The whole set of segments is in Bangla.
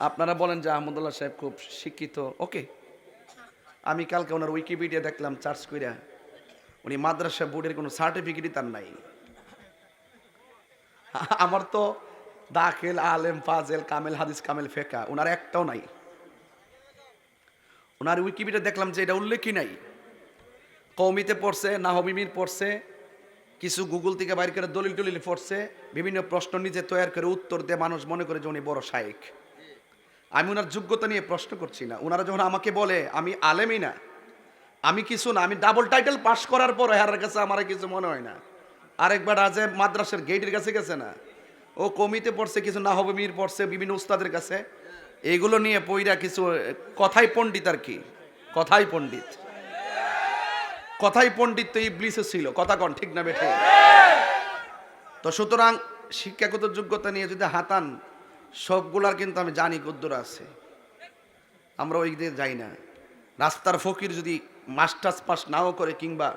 আপনারা বলেন যে আহমদুল্লাহ সাহেব খুব শিক্ষিত। ওকে। আমি কালকে ওনার উইকিপিডিয়া দেখলাম চার্জ কইরা। উনি মাদ্রাসা বোর্ডের কোনো সার্টিফিকেটই তার নাই। আমার তো দাখিল, আলেম, ফাজেল, কামেল, হাদিস, কামেল, ফেকা। ওনার একটাও নাই। ওনার উইকিপিডিয়া দেখলাম যে এটা উল্লেখই নাই। কৌমিতে পড়ছে নাহবিমির পড়ছে, কিছু গুগল থেকে বাইর করে দলিল টলিল পড়ছে, বিভিন্ন প্রশ্ন নিজে তৈরি করে উত্তর দিয়ে মানুষ মনে করে যে উনি বড় শায়েক। আমি ওনার যোগ্যতা নিয়ে প্রশ্ন করছি না। ওনারা যখন আমাকে বলে, আমি আলেমই না, আমি কিছু না, আমি ডাবল টাইটেল পাস করার পর হেরার কাছে আমার কিছু মনে হয় না। আরেকবার আজে মাদ্রাসার গেটের কাছে গেছে না। ও কমিতে পড়ছে, কিছু না হবে, মির পড়ছে, বিভিন্ন উস্তাদের কাছে। এগুলো নিয়ে পইরা কিছু, কথাই পণ্ডিত আর কি, কথাই পণ্ডিত। কথাই পণ্ডিত তো ইবলিসে ছিল, কথা কন, ঠিক না বেঠে? তো সুতরাং শিক্ষাগত যোগ্যতা নিয়ে যদি হাতান সবগুলার কিন্তু আমি জানি কদ্দুর আছে। আমরা ওই দিকে যাই না। রাস্তার ফকির যদি মাস্টার্স পাস নাও করে কিংবা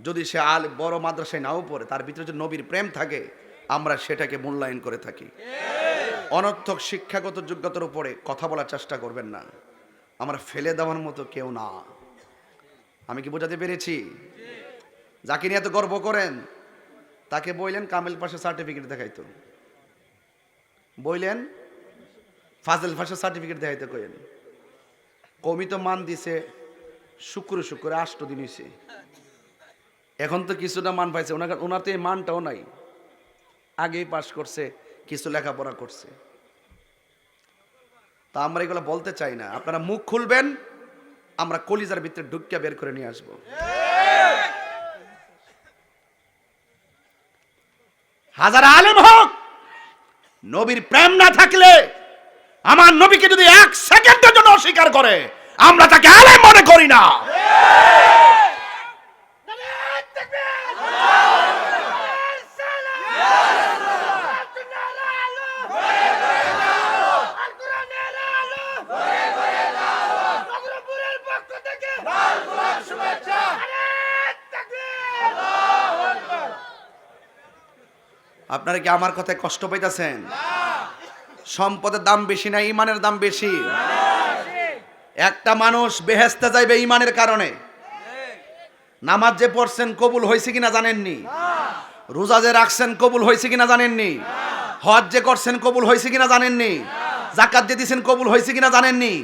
যদি সে আল বড় মাদ্রাসায় নাও পড়ে, তার ভিতরে যদি নবীর প্রেম থাকে, আমরা সেটাকে মূল্যায়ন করে থাকি। অনর্থক শিক্ষাগত যোগ্যতার উপরে কথা বলার চেষ্টা করবেন না। আমরা ফেলে দেওয়ার মতো কেউ না। আমি কি বোঝাতে পেরেছি? যাকে নিয়ে এত গর্ব করেন, তাকে বললেন কামেল পাশে সার্টিফিকেট দেখাইতো। বললেন ফাজেল ফাঁসে সার্টিফিকেট দেখাইতে কইেন কমি তো মান দিছে, শুক্র শুক্র, আষ্ট দিন হয়েছে এখন তো কিছুটা মান পাইছে, ওনার ওনার তো এই মানটাও নাই। আগেই পাশ করছে, কিছু লেখাপড়া করছে। তা আমরা এগুলো বলতে চাই না। আপনারা মুখ খুলবেন, আমরা কলিজার ভিতরে ঢুকিয়া বের করে নিয়ে আসব। হাজার আলেম হোক! নবীর প্রেম না থাকলে আমার নবীকে যদি এক সেকেন্ডের জন্য অস্বীকার করে, আমরা তাকে আলে মনে করি না। আপনারা কি আমার কথায় কষ্ট পাইতেছেন? সম্পদের দাম বেশি না ইমানের দাম বেশি? একটা মানুষ বেহেস্তে যাইবে ইমানের কারণে। নামাজ যে পড়ছেন কবুল হয়েছে কিনা জানেননি? রোজা যে রাখছেন কবুল হয়েছে কিনা জানেননি? হজ যে করছেন কবুল হয়েছে কিনা জানেননি? জাকাত যে দিছেন কবুল হয়েছে কিনা জানেননি?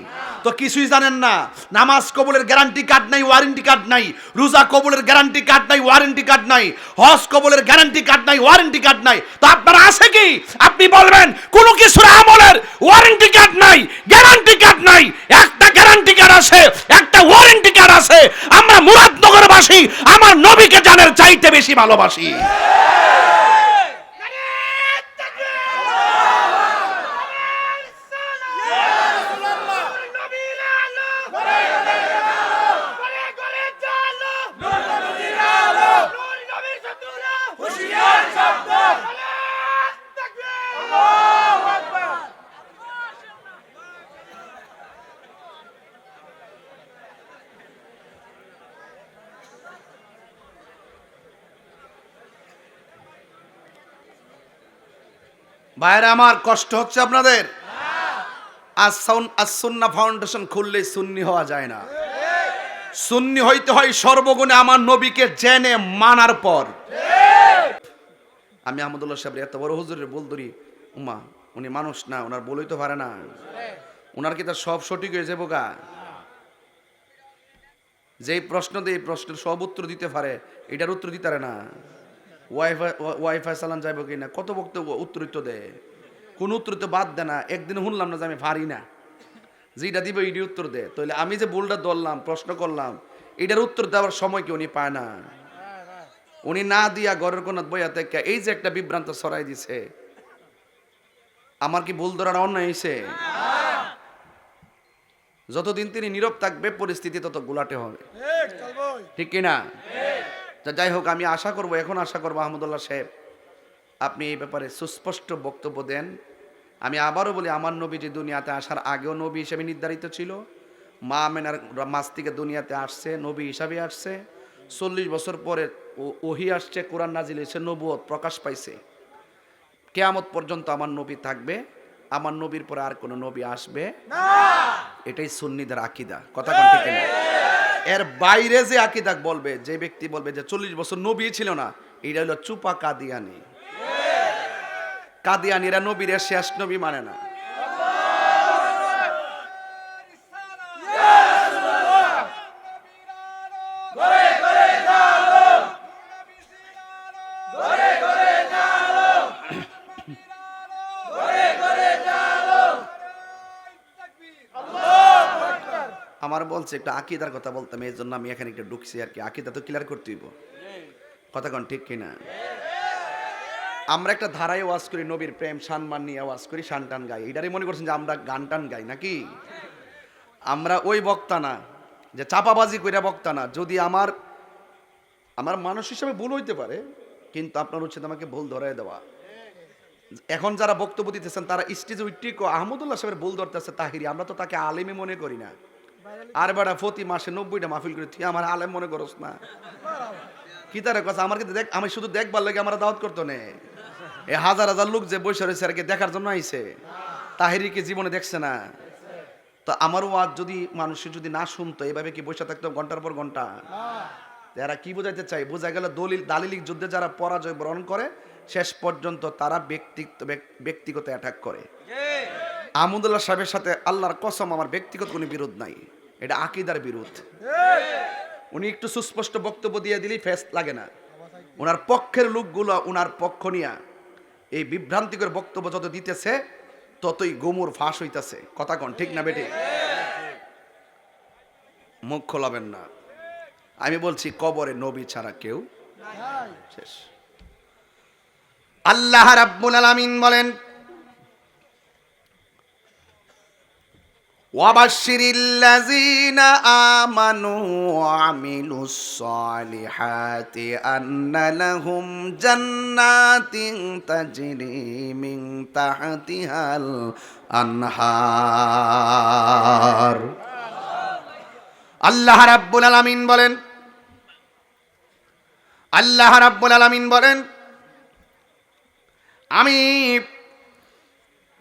তো কিছুই জানেন না। নামাজ কবুলের গ্যারান্টি কার্ড নাই ওয়ারেন্টি কার্ড নাই। রোজা কবুলের গ্যারান্টি কার্ড নাই ওয়ারেন্টি কার্ড নাই। হজ কবুলের গ্যারান্টি কার্ড নাই ওয়ারেন্টি কার্ড নাই। তো আপনার আছে কি? আপনি বলবেন, কোনো কিছুর আমলের ওয়ারেন্টি কার্ড নাই গ্যারান্টি কার্ড নাই। একটা গ্যারান্টি কার্ড আছে, একটা ওয়ারেন্টি কার্ড আছে। আমরা মুরাদনগরবাসী, আমার নবীকে জানের চাইতে বেশি ভালোবাসি। ভাইরা, আমার কষ্ট হচ্ছে আপনাদের। আসুন্না ফাউন্ডেশন খুললে সুন্নি হওয়া যায় না। সুন্নি হইতে হয় সর্বগুণে আমার নবীকে জেনে মানার পর। আমি আহমদুল্লাহ সাহেব এত বড় হুজুরের বলদরি উমা, উনি মানুষ না, ওনার বলেই তো পারে না। ওনার কি তার সব সঠিক হয়ে যাব গা? যেই প্রশ্ন দিয়ে এই প্রশ্নের সব উত্তর দিতে পারে, এটার উত্তর দিতে পারে না। ওয়াইফাই ওয়াইফাই চালান যাইব কি না কত বক্ত উত্তরিত দেয় কোন উত্তর তো বাদ দেয় না। একদিন শুনলাম না যে আমি পারি না। যেটা দিবে এটি উত্তর দে। তাহলে আমি যে ভুলটা ধরলাম প্রশ্ন করলাম এটার উত্তর দেওয়ার সময় কি উনি পায় না? উনি না দিয়া ঘরের কোন বইয়া থেকে এই যে একটা বিভ্রান্ত ছড়াই দিছে। আমার কি ভুল ধরার অন্যায় হয়েছে যতদিন তিনি নীরব থাকবে পরিস্থিতি তত গুলাটে হবে। ঠিক কিনা? তা যাই হোক আমি আশা করব এখন আশা করব আহমদুল্লাহ সাহেব আপনি এই ব্যাপারে সুস্পষ্ট বক্তব্য দেন। আমি আবারও বলি আমার নবী যে দুনিয়াতে আসার আগেও নবী হিসেবে নির্ধারিত ছিল। মা মেনার মাস থেকে দুনিয়াতে আসছে নবী হিসাবে আসছে। চল্লিশ বছর পরে ওহি আসছে কোরআন নাজিল এসে নবুয়ত প্রকাশ পাইছে। কেয়ামত পর্যন্ত আমার নবী থাকবে আমার নবীর পরে আর কোনো নবী আসবে। এটাই সুন্নিদের আকিদা। কথা কোন ঠিক না এর বাইরে যে আকিদাক বলবে, যে ব্যক্তি বলবে যে চল্লিশ বছর নবী ছিল না, এটা হলো চুপা কাদিয়ানি। কাদিয়ানিরা নবীরা শেষ নবী মানে না। আমার বলছে একটু আকিদার কথা বলতাম, এই জন্য আমি এখানে একটু ঢুকছি আর কি। আকিদা তো ক্লিয়ার করতে হইব। কথা কন, ঠিক কিনা? আমরা একটা ধারায় ওয়াজ করি, নবীর প্রেম, সম্মান নিয়ে ওয়াজ করি, শান টান গাই। এটারই মনে করছেন যে আমরা গান টান গাই নাকি? আমরা ওই বক্তা না, যে চাপাবাজি কইরা বক্তা না। যদি আমার আমার মানুষ হিসাবে ভুল হইতে পারে, কিন্তু আপনার উচিত আমাকে ভুল ধরাই দেওয়া। এখন যারা বক্তব্য দিতেছেন, তারা স্টেজে উইটিক আহমদুল্লাহ সাহেবের ভুল ধরতেছে, তাহিরি। আমরা তো তাকে আলেমই মনে করি না। আর বেড়া প্রতি মাসে নব্বইটা মাহফিল করে তুই আমার আলেম মনে করস না। কি তার কথা আমার কিন্তু দেখ আমি শুধু দেখবার লাগে আমার দাওয়াত করতো নে। এ হাজার হাজার লোক যে বসে রয়েছে আর দেখার জন্য আইছে। তাহিরিকে জীবনে দেখছে না? তো আমারও আজ যদি মানুষের যদি না শুনতো, এভাবে কি বসে থাকতো ঘণ্টার পর ঘণ্টা? এরা কি বোঝাইতে চাই বোঝা গেল দলিল দালিলিক যুদ্ধে যারা পরাজয় বরণ করে, শেষ পর্যন্ত তারা ব্যক্তিগত ব্যক্তিগত অ্যাটাক করে। আহমদুল্লাহ সাহেবের সাথে আল্লাহর কসম আমার ব্যক্তিগত কোনো বিরোধ নাই। এটা আকিদার বিরোধ। উনি একটু সুস্পষ্ট বক্তব্য দিয়ে দিলেই ফেস লাগে না। ওনার পক্ষের লোকগুলো ওনার পক্ষ নিয়া এই বিভ্রান্তিকর বক্তব্য যত দিতেছে, ততই গোমর ফাঁস হইতাছে। কথা কন, ঠিক না বেটে? মুখ খোলাবেন না। আমি বলছি, কবরে নবী ছাড়া কেউ শেষ। আল্লাহ রাব্বুল আলামিন বলেন وبشر الذين آمنوا وعملوا الصالحات أن لهم جنات تجري من تحتها الأنهار আল্লাহ রাব্বুল আলামিন বলেন আল্লাহ রাব্বুল আলামিন বলেন আমি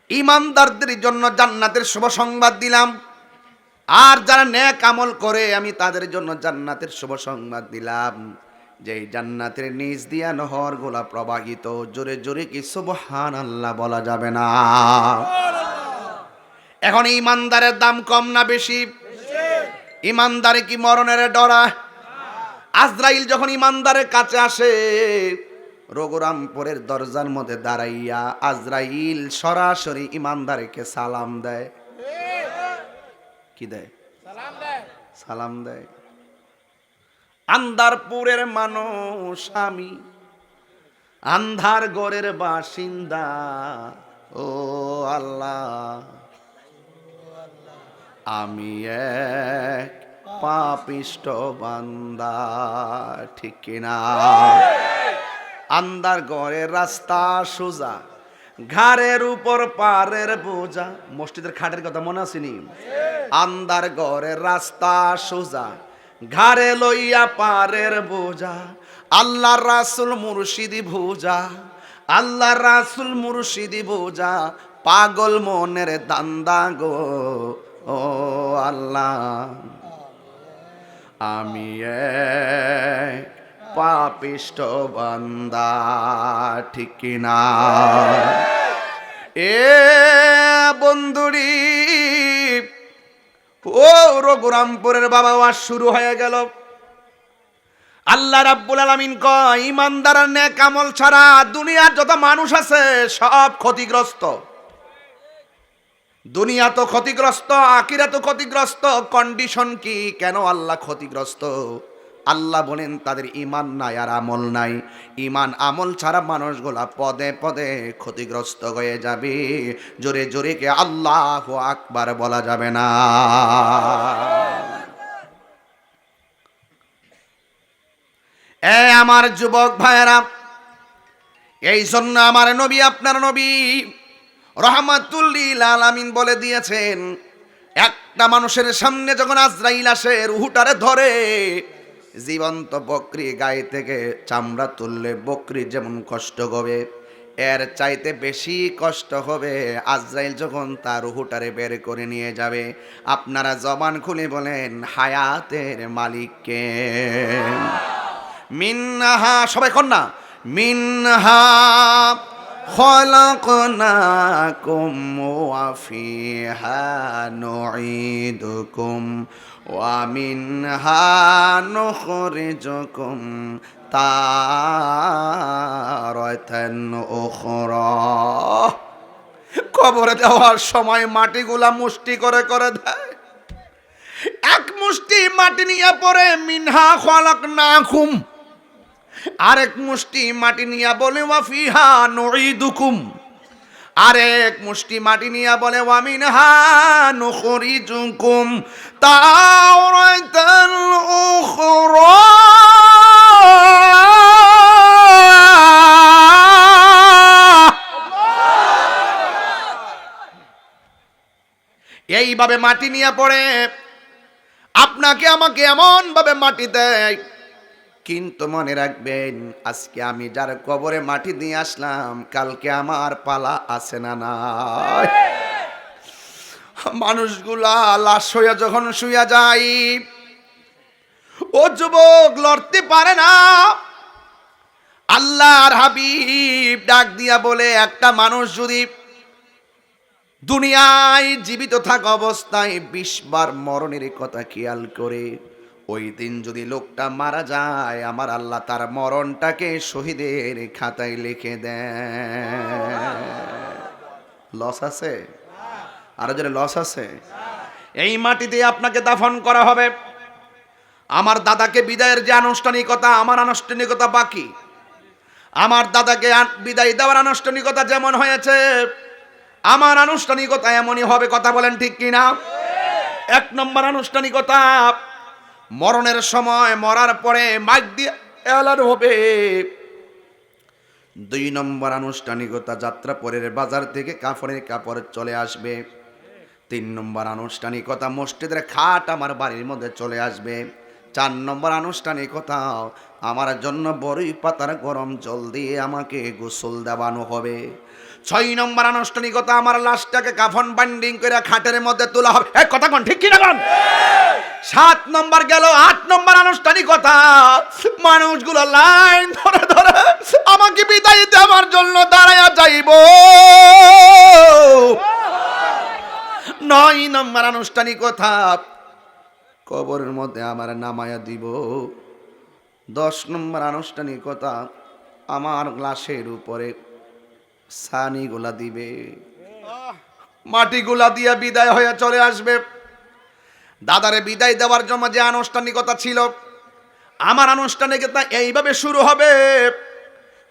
ইমানদারদের জন্য জান্নাতের শুভ সংবাদ দিলাম। আর যারা ন্যাক আমল করে, আমি তাদের জন্য জান্নাতের শুভ সংবাদ দিলাম। যে জান্নাতের নিচ দিয়া নহর গোলা প্রবাহিত, জোরে জোরে কি সুবহান আল্লাহ বলা যাবে না? এখন ইমানদারের দাম কম না বেশি? ইমানদারে কি মরণের ডরা? আজরাইল যখন ইমানদারের কাছে আসে রঘুরামপুরের দরজার মধ্যে দাঁড়াইয়া আজরাইল সরাসরি ইমানদারকে সালাম দেয়। কি দেয়? সালাম দেয়। আন্দারপুরের মানুষ আমি আন্ধার গড়ের বাসিন্দা। ও আল্লাহ আমি এক পাপিষ্ট বান্দা ঠিক কিনা? আন্দার ঘরের রাস্তা সোজা, ঘাড়ের উপর পারের বোঝা। মসজিদের খাটের কথা মনে আসেনি আন্দার ঘরের রাস্তা সোজা, ঘাড়ে লইয়া পারের বোঝা। আল্লাহ রাসুল মুর্শিদি ভোজা আল্লাহ রাসুল মুর্শিদি বোঝা। পাগল মনের দান্দা গো, ও আল্লাহ। আমি এক পাপিষ্ট বান্দা, ঠিক না এ বন্ধুরি ও রঘুরামপুরের বাবা ওয়াজ শুরু হয়ে গেল। আল্লাহ রাব্বুল আলামিন কয়, ইমানদার আর নেক আমল ছাড়া দুনিয়ার যত মানুষ আছে সব ক্ষতিগ্রস্ত। দুনিয়া তো ক্ষতিগ্রস্ত আকিরা তো ক্ষতিগ্রস্ত কন্ডিশন কি? কেন আল্লাহ ক্ষতিগ্রস্ত? আল্লাহ বলেন, তাদের ইমান নাই আর আমল নাই। ইমান আমল ছাড়া মানুষগুলা পদে পদে ক্ষতিগ্রস্ত হয়ে যাবে। জোরে জোরে কে আল্লাহ আকবার বলা যাবে না। এ আমার যুবক ভাইয়েরা, এই জন্য আমার নবী আপনার নবী রহমাতুল্লিল আলামিন বলে দিয়েছেন, একটা মানুষের সামনে যখন আজরাইল আসে, রুহুটারে ধরে জীবন্ত বকরি গায়ে থেকে চামড়া তুললে বকরি যেমন কষ্ট হবে এর চাইতে বেশি কষ্ট হবে আজরাইল যখন তার রুহুটারে বের করে নিয়ে যাবে আপনারা জবান খুলে বলেন হায়াতের মালিককে মিনহা সবাই কর না মিনহা خلقناكم وفيها نعيدكم ومنها نخرجكم تارة أخرى কবরে দেওয়ার সময় মাটিগুলা মুষ্টি করে করে দেয় এক মুষ্টি মাটি নিয়ে পরে মিনহা খলাক না খুম আরেক মুষ্টি মাটি নিয়া বলে ওয়াফিহা নুইদুকুম আরেক মুষ্টি মাটি নিয়া বলে ওয়ামিনহা নুখরিজুকুম তাওরাতাল উখরা। এইভাবে মাটি নিয়ে পড়ে। আপনাকে আমাকে এমন ভাবে মাটি দেয় কিন্তু মনে রাখবেন, আজকে আমি যার কবরে মাটি দিয়ে আসলাম, কালকে আমার পালা আছে না না মানুষগুলা লাশ হইয়া যখন শুইয়া যাই ও যুবক লড়তে পারে না। আল্লাহর হাবিব ডাক দিয়া বলে, একটা মানুষ যদি দুনিয়ায় জীবিত থাকা অবস্থায় বিশবার মরণের কথা খেয়াল করে ওই দিন যদি লোকটা মারা যায়, আমার আল্লাহ তার মরণটাকে শহীদের খাতায় লিখে দেয় লস আছে? আরও যদি লস আছে? এই মাটিতে আপনাকে দাফন করা হবে। আমার দাদাকে বিদায়ের যে আনুষ্ঠানিকতা, আমার আনুষ্ঠানিকতা বাকি। আমার দাদাকে বিদায় দেওয়ার আনুষ্ঠানিকতা যেমন হয়েছে, আমার আনুষ্ঠানিকতা এমনই হবে, কথা বলেন ঠিক কিনা? এক নম্বর আনুষ্ঠানিকতা মরণের সময় মরার পরে মাইক দিয়ে এলান হবে। দুই নম্বর আনুষ্ঠানিকতা যাত্রা পরের বাজার থেকে কাপড়ের কাপড় চলে আসবে। তিন নম্বর আনুষ্ঠানিকতা মসজিদের খাট আমার বাড়ির মধ্যে চলে আসবে। চার নম্বর আনুষ্ঠানিকতা আমার জন্য বড়ই পাতার গরম জল দিয়ে আমাকে গোসল দেওয়ানো হবে। ছয় নম্বর আনুষ্ঠানিকতা আমার লাশটাকে কাফন বাইন্ডিং করে খাটের মধ্যে তোলা হবে। এক কথা কোন, ঠিক কিনা কোন? সাত নম্বর গেল, আট নম্বর আনুষ্ঠানিকতা। মানুষগুলো লাইন ধরে ধরে আমাকে বিদায় দেওয়ার জন্য দাঁড়ায়া যাইব। নয় নম্বর আনুষ্ঠানিকতা কবরের মধ্যে আমার নামায়া দিব। দশ নম্বর আনুষ্ঠানিকতা, আমার গ্লাসের উপরে সানিগুলা দিবে। মাটিগুলা দিয়ে বিদায় হয়ে চলে আসবে। দাদারে বিদায় দেওয়ার জন্য যে আনুষ্ঠানিকতা ছিল, আমার আনুষ্ঠানিকতা এইভাবে শুরু হবে।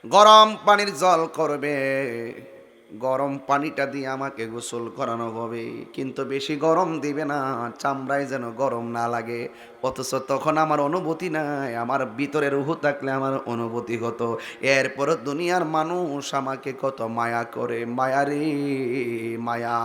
গরম পানির জল করবে। গরম পানিটা দিয়ে আমাকে গোসল করানো হবে। কিন্তু বেশি গরম দিবে না, চামড়ায় যেন গরম না লাগে। অথচ তখন আমার অনুভূতি নাই, আমার ভিতরে রুহু থাকলে আমার অনুভূতি হতো। এরপর দুনিয়ার মানুষ আমাকে কত মায়া করে মায়ারে মায়া।